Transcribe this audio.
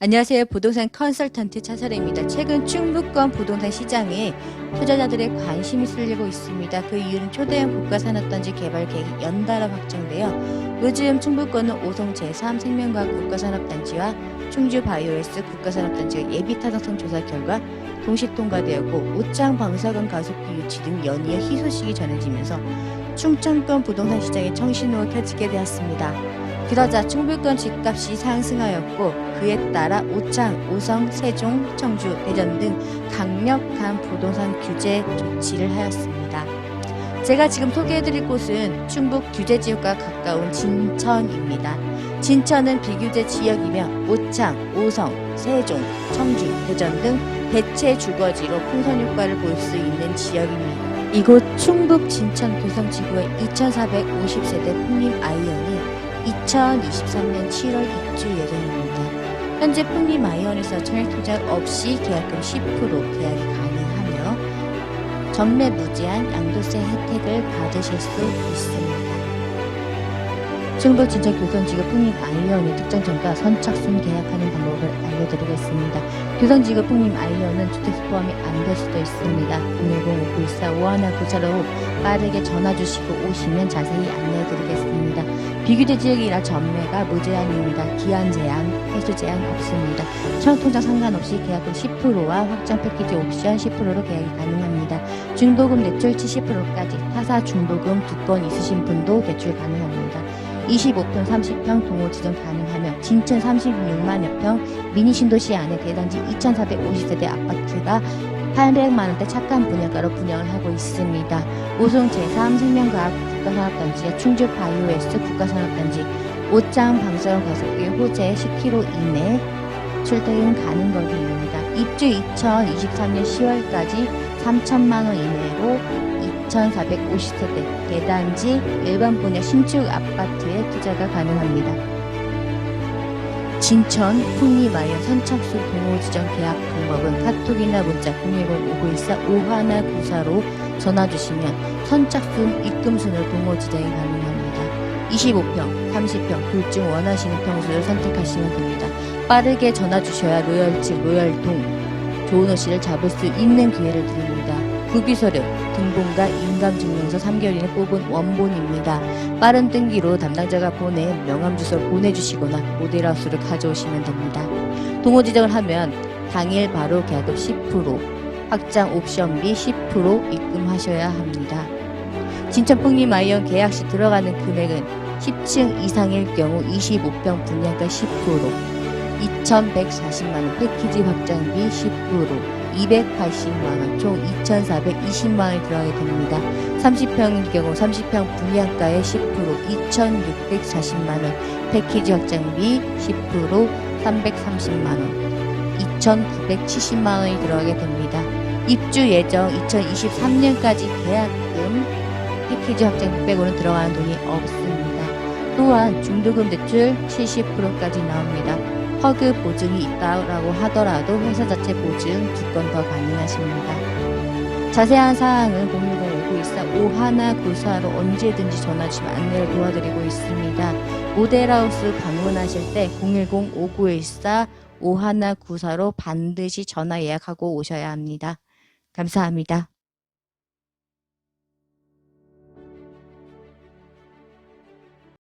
안녕하세요. 부동산 컨설턴트 차설입니다. 최근 충북권 부동산 시장에 투자자들의 관심이 쏠리고 있습니다. 그 이유는 초대형 국가 산업단지 개발 계획이 연달아 확정되어 요즘 충북권은 오송 제3 생명과학 국가산업단지와 충주 바이오에스 국가산업단지가 예비타당성 조사 결과 동시 통과되었고 오창 방사선 가속기 유치 등 연이어 희소식이 전해지면서 충청권 부동산 시장에 청신호가 켜지게 되었습니다. 그러자 충북권 집값이 상승하였고 그에 따라 오창, 오성, 세종, 청주, 대전 등 강력한 부동산 규제 조치를 하였습니다. 제가 지금 소개해드릴 곳은 충북 규제 지역과 가까운 진천입니다. 진천은 비규제 지역이며 오창, 오성, 세종, 청주, 대전 등 대체 주거지로 풍선 효과를 볼 수 있는 지역입니다. 이곳 충북 진천 교성지구의 2,450세대 풍림 아이언이 2023년 7월 입주 예정입니다. 현재 풍림 아이언에서 전액 투자 없이 계약금 10% 계약이 가능하며 전매 무제한 양도세 혜택을 받으실 수 있습니다. 충북 진천 교성지구 풍림 아이언의 특정 점과 선착순 계약하는 방법을 알려드리겠습니다. 풍림 아이언은 주택수 포함이 안 될 수도 있습니다. 010-5914-5194로 빠르게 전화 주시고 오시면 자세히 안내해 드리겠습니다. 비규제 지역이라 전매가 무제한입니다. 기한 제한, 횟수 제한 없습니다. 청통장 상관없이 계약금 10%와 확정 패키지 옵션 10%로 계약이 가능합니다. 중도금 대출 70%까지 타사 중도금 두 건 있으신 분도 대출 가능합니다. 25평, 30평 동호 지정 가능하며 진천 36만여 평 미니 신도시 안에 대단지 2,450세대 아파트가 800만 원대 착한 분양가로 분양을 하고 있습니다. 오송 제3 생명과학 국가산업단지의 충주 바이오에스 국가산업단지 옷장 방사선 가속기 호재 10km 이내 출퇴근 가능 거리입니다. 입주 2023년 10월까지 3천만 원 이내로 2,450세대 대단지 일반 분야 신축 아파트에 투자가 가능합니다. 진천 풍리마을 선착순 동호 지정 계약 방법은 카톡이나 문자 010-5914-5194로 전화 주시면 선착순 입금순으로 동호 지정이 가능합니다. 25평, 30평 둘 중 원하시는 평수를 선택하시면 됩니다. 빠르게 전화 주셔야 로열층, 로열동 좋은 호시를 잡을 수 있는 기회를 드립니다. 구비서류, 등본과 인감증명서 3개월 이내 뽑은 원본입니다. 빠른 등기로 담당자가 보낸 명함 주소를 보내주시거나 모델하우스를 가져오시면 됩니다. 동호 지정을 하면 당일 바로 계약금 10%, 확장 옵션비 10% 입금하셔야 합니다. 진천 풍림 아이언 계약 시 들어가는 금액은 10층 이상일 경우 25평 분양가 10%, 2,140만원 패키지 확장비 10%, 280만원, 총 2,420만원이 들어가게 됩니다. 30평일 경우 30평 분양가의 10%, 2,640만원, 패키지 확장비 10%, 330만원, 2,970만원이 들어가게 됩니다. 입주 예정 2023년까지 계약금, 패키지 확장비 빼고는 들어가는 돈이 없습니다. 또한 중도금 대출 70%까지 나옵니다. 허그 보증이 있다라고 하더라도 회사 자체 보증 두 건 더 가능하십니다. 자세한 사항은 010-5914-5194로 언제든지 전화 주시면 안내를 도와드리고 있습니다. 모델하우스 방문하실 때 010-5914-5194로 반드시 전화 예약하고 오셔야 합니다. 감사합니다.